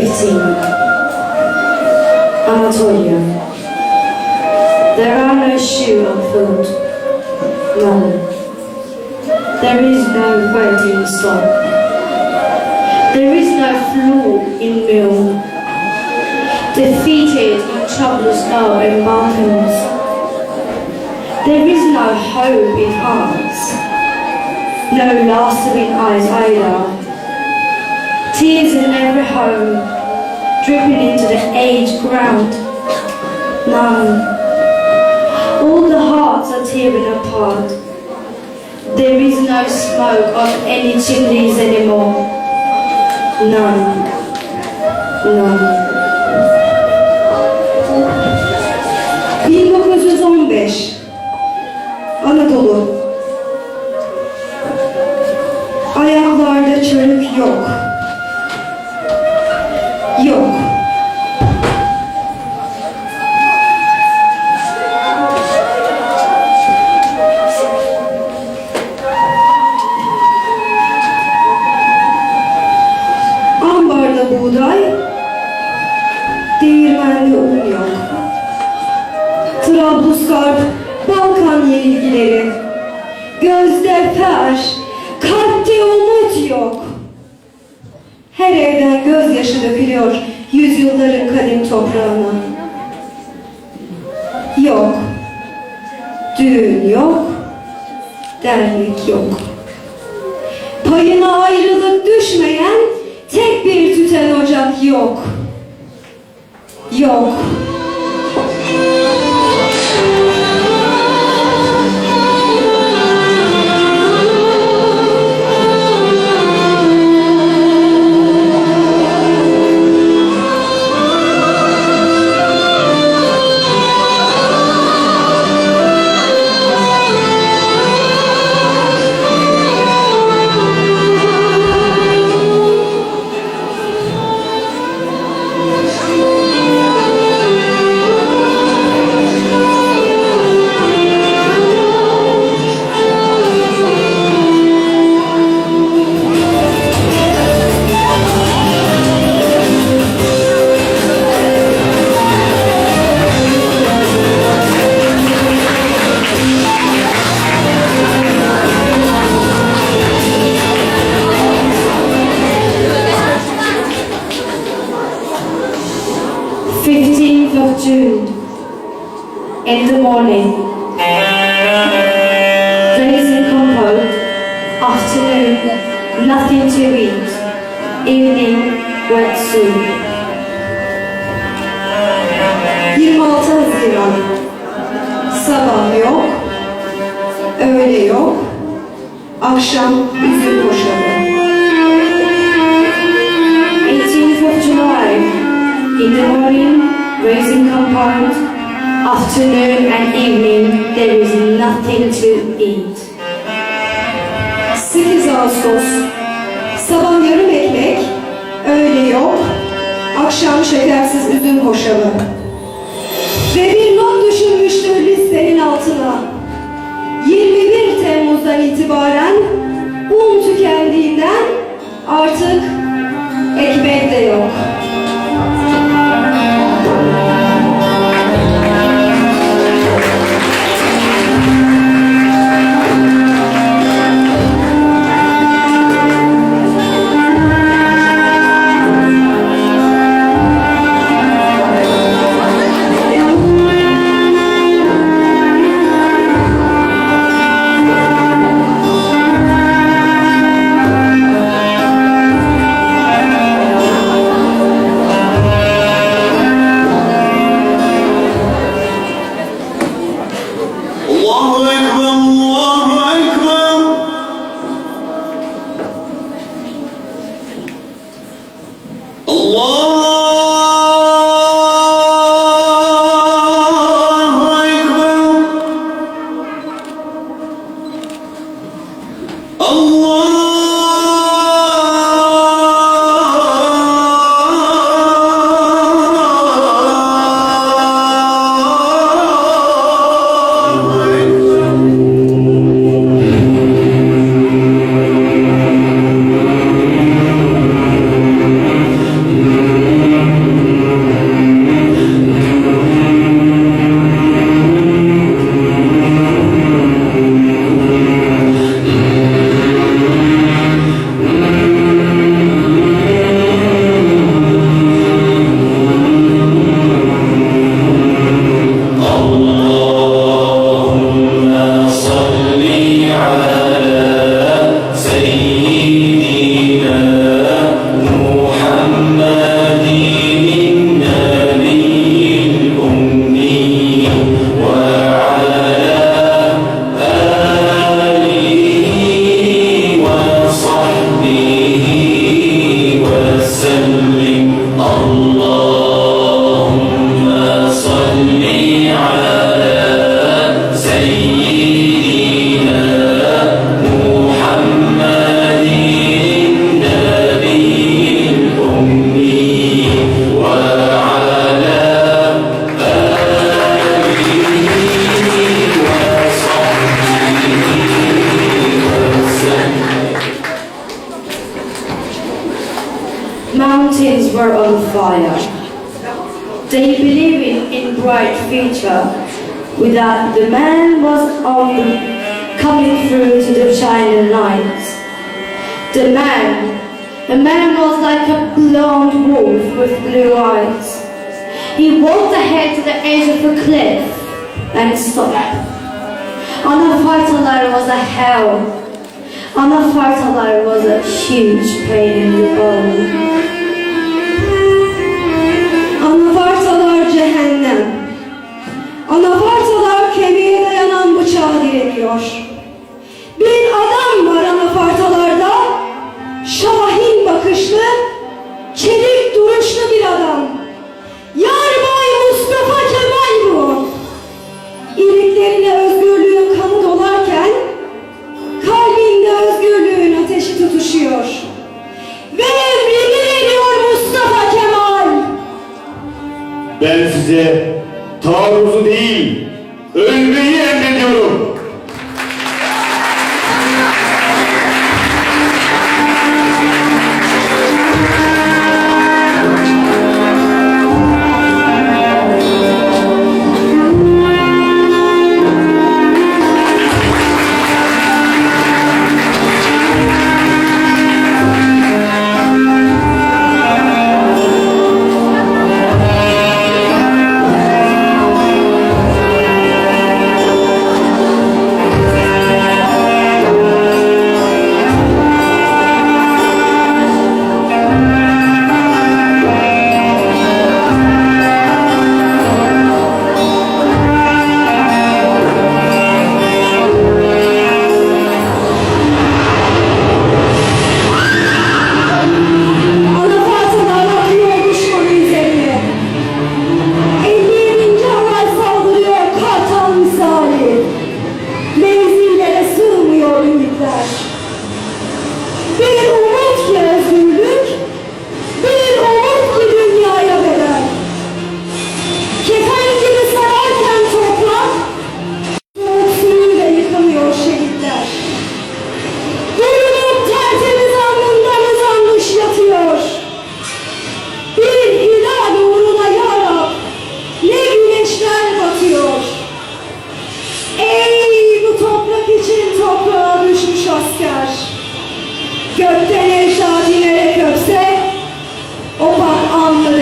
15. Anatolia. There are no shoe on foot. None. There is no waiting stock. There is no floor in mill. Defeated in troubles now and mountains. There is no hope in hearts. No in eyes either. Home, dripping into the aged ground. None. All the hearts are tearing apart. There is no smoke on any chimneys anymore. None. None. 1915 Anadolu Ayaklarda çörük yok. Yok. Balkan yenilgileri, gözde fer, kalpte umut yok. Her evden gözyaşı dökülüyor yüzyılların kadim toprağına. Yok, düğün yok, dernek yok. Payına ayrılık düşmeyen tek bir tüten ocak yok. Yok. Akşam üzüm koşalı. 18th of July. In the morning, raising compound. Afternoon and evening, there is nothing to eat. 8 Ağustos. Sabah yarım ekmek, öğle yok. Akşam şekersiz üzüm hoşafı. Artık ekmek were on fire. They believed in, bright future, without the man was on coming through to the shining lights. The man, the man was like a blonde wolf with blue eyes. He walked ahead to the edge of the cliff and stopped. Anafartalar was a hell. Anafartalar was a huge pain in the bone. Anafartalar kemiğe dayanan bıçağa direniyor. Bir adam var anafartalarda. Şahin bakışlı, çelik duruşlu bir adam. Yarbay Mustafa Kemal bu. İliklerine özgürlüğün kanı dolarken kalbinde özgürlüğün ateşi tutuşuyor. Ve emrini veriyor Mustafa Kemal. Ben size bak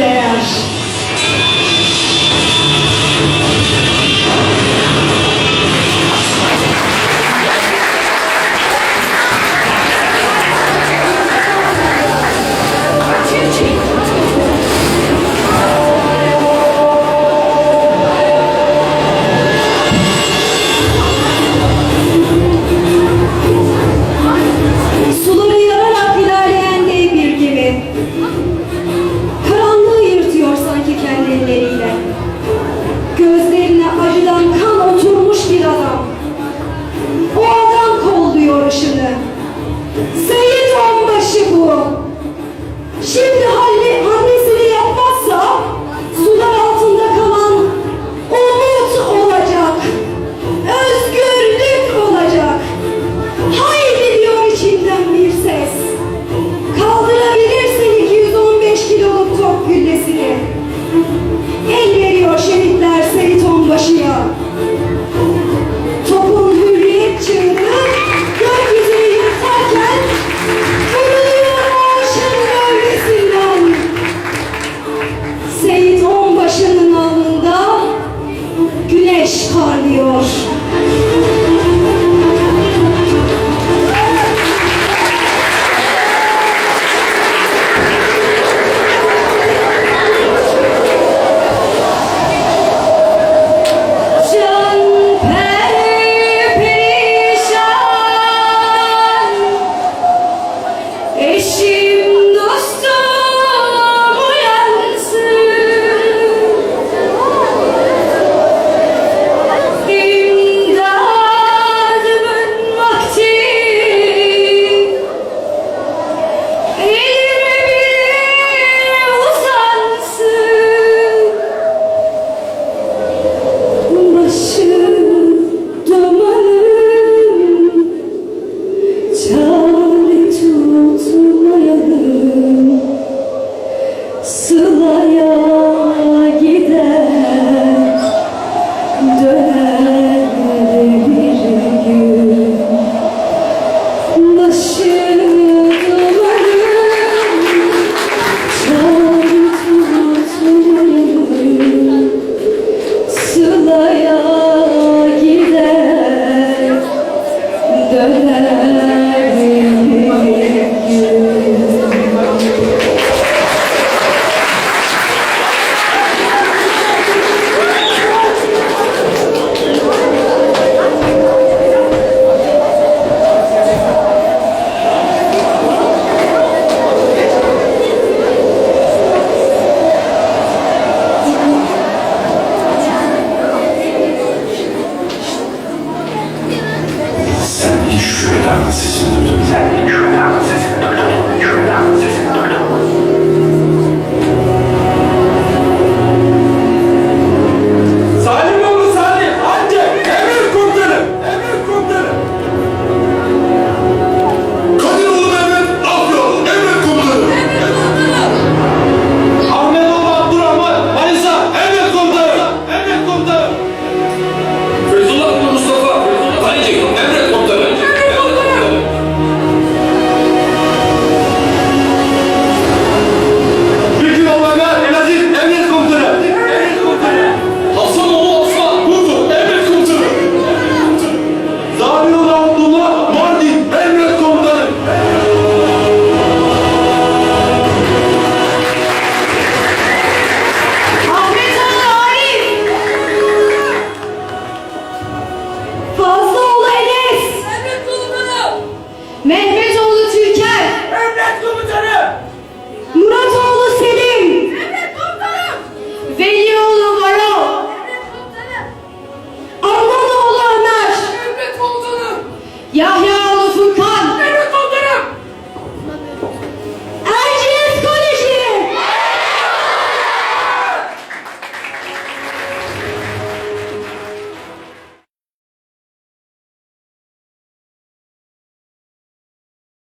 Şimdi